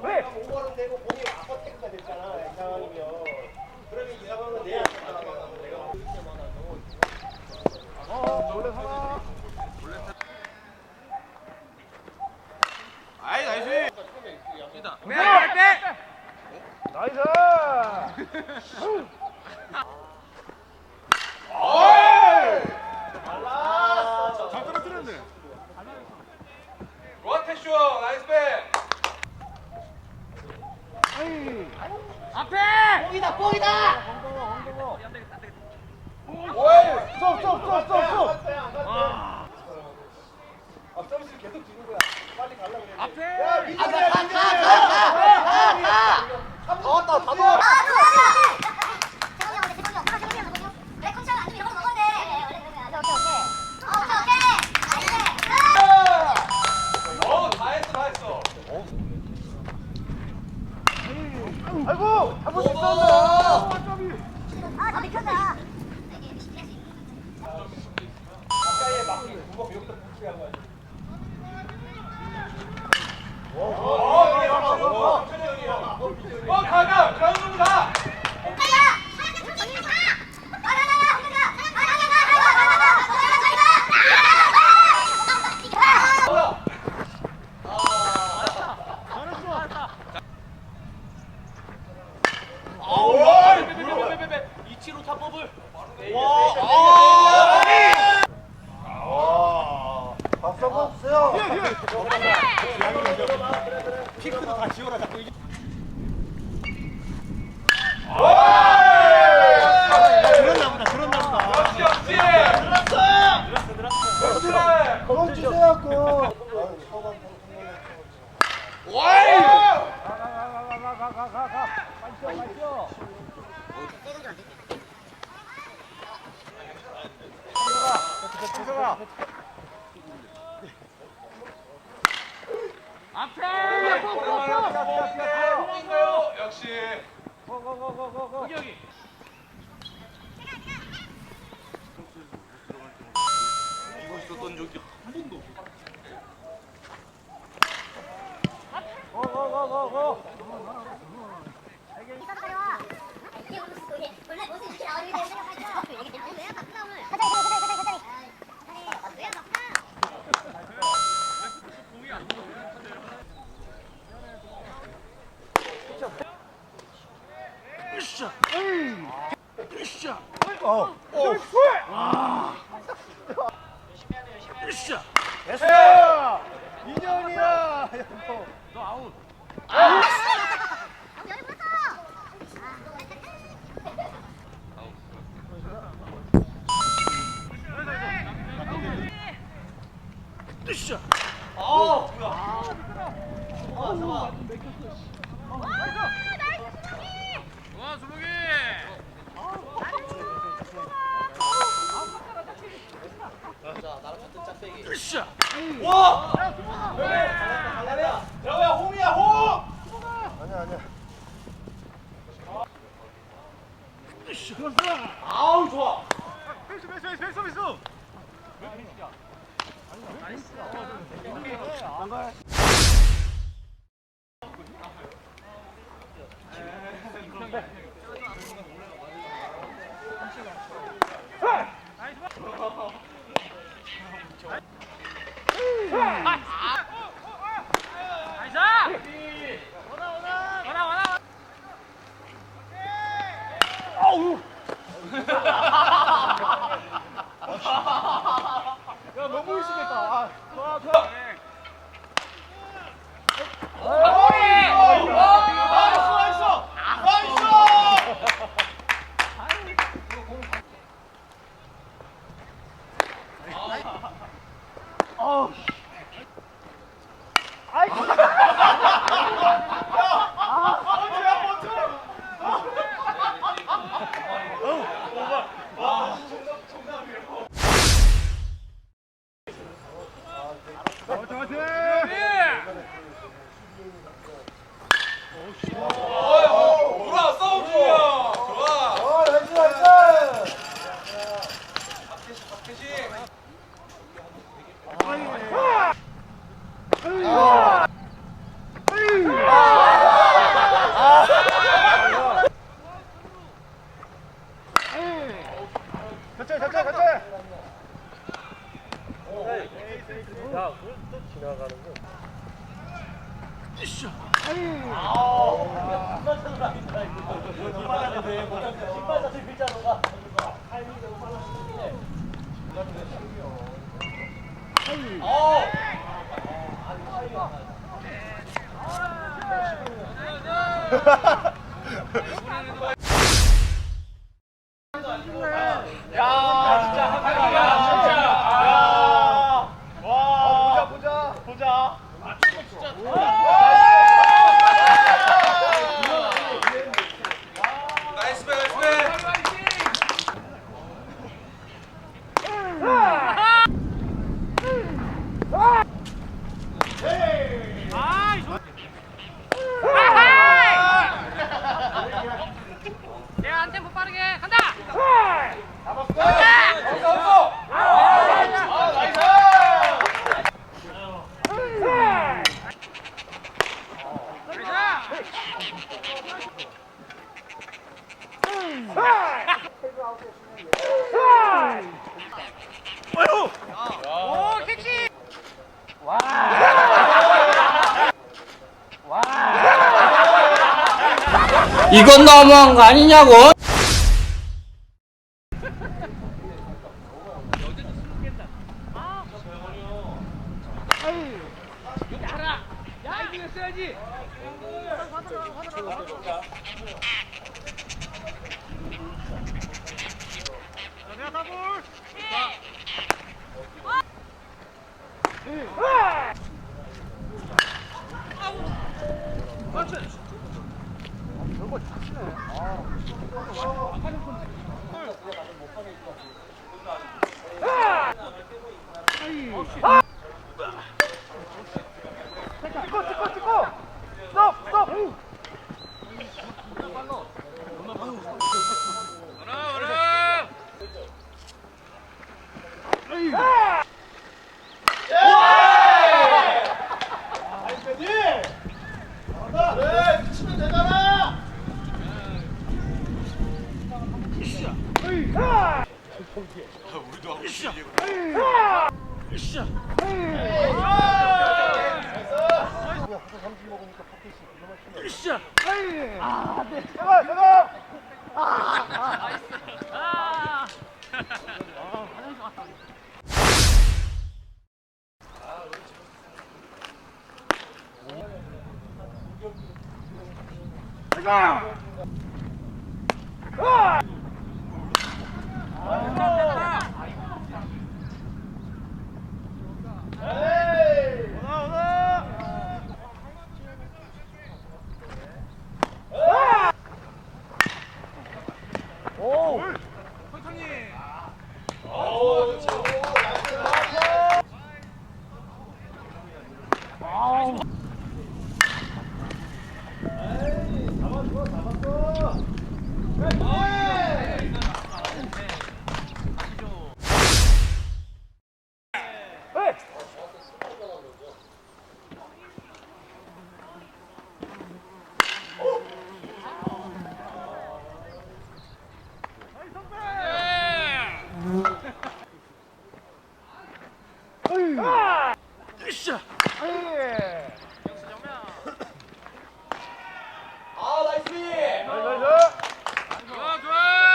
공부하는 되고 공이 아파트가 됐잖아. 이 상황이면. 그러면 이 상황은 내야 된다. 내가 이렇게 많아도. 어, 원래 하나. 아이 나이스. 나이스. 잘 떨어뜨렸네. 로테쇼 나이스 백. 앞에 뽕이다, 뽕이다. 오이. 쏙, 쏙, 쏙, 쏙, 쏙. 아, 아, 서비스 계속 주는 거야. 빨리 가려고 그래. 앞에 야, 미정이야, 가, 가, 가, 가, 가. 다 왔다, 다 왔다 했어 다 했어. 아이고, 한번 있었네. 가까이에 막힌 구멍 붙여야 한 거야. 어 이게 봐. 어 천천히 형이야. 어 가가 그라운드 가. 이치로 타법을. 박수 한번 주세요. 피크도 다 지워라 자꾸 이게. 들었나 보다. 들었나 보다. 그건 주세요 그. 와이. 앞에 인가요? 역시. 이거 있었던 적이 한 번도. 원래 아우 좋아. 페이스 페이스 페이스 페이스 페이스. 나이스. 哦哟 잡채 잡채 잡채 야, 왜또 지나가는 거? 이씨. 아우. 깜짝 놀랐다 이거. 이빨한테 돼. 신발 자체 글자로가. 타이밍이 너무 빨라지네. 신기해. 어. 하하하 진짜 한국이야, 진짜. 야, 와, 보자, 보자, 보자. 나이스 배 나이스 배 야, 한 템포 빠르게 간다. 없어 없어 아 나이스 오, 킥시. 이건 너무한 거 아니냐고? 야, 이 거 써야지. 네, 치면 되잖아. 우리도 하고 싶지 제발, 제발. 아. 오 나, 오나. 오. 아 나이스 비 좋아, 좋아.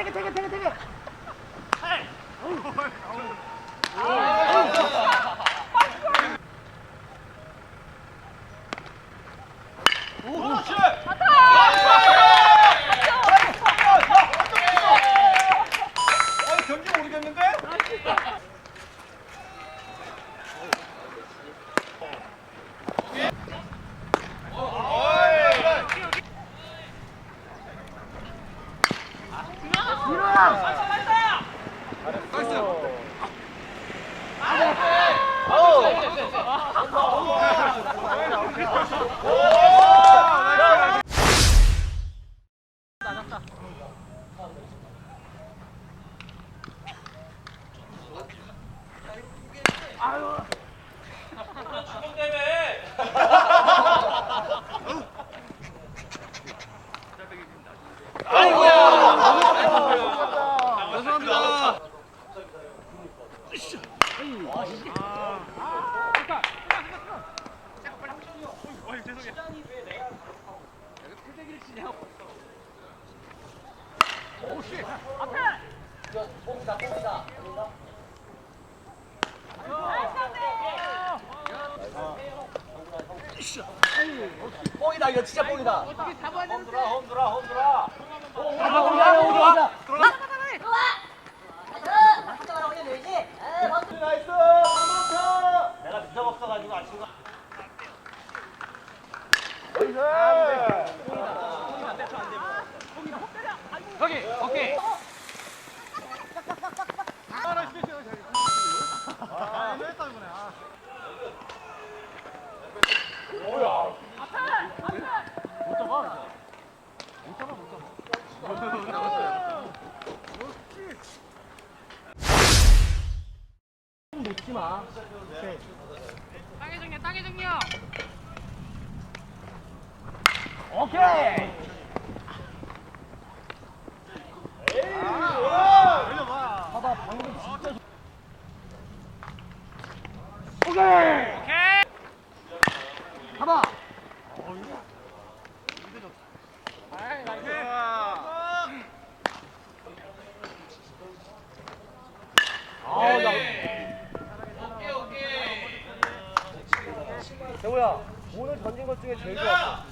이겼다 이겼다 아니, 경기 모르겠는데? 哎呦！成，이거 진짜 뽕이다. 어떻게 잡아야 되는데? 홈들아 홈들아. 들어와. 나이스. 한번 내가 미적 없어가지고 안 친거. 나이스. 저기 오케이. 놓지 마. 땅의 정리야 땅의 정리야. 오케이. 봐봐 방금 진짜. 오케이. 오케이. 봐봐. 아, 야. 대호야, 오늘 던진 것 중에 제일 좋았어.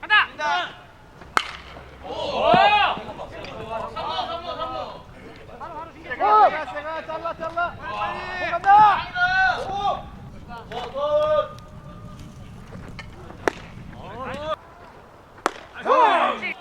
간다. 어! 세가 잘라 잘라. 빨리 간다. 그렇지.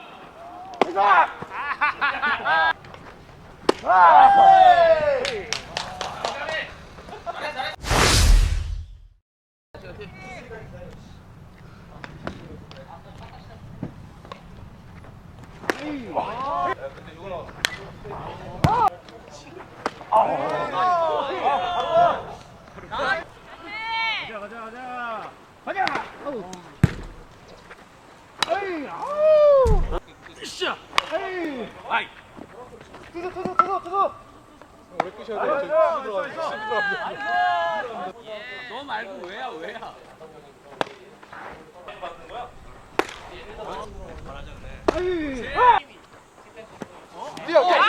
투수 투수 투수 투수. 왜 끄셔야 돼? 너 말고 왜야 왜야? 뛰어 뛰어.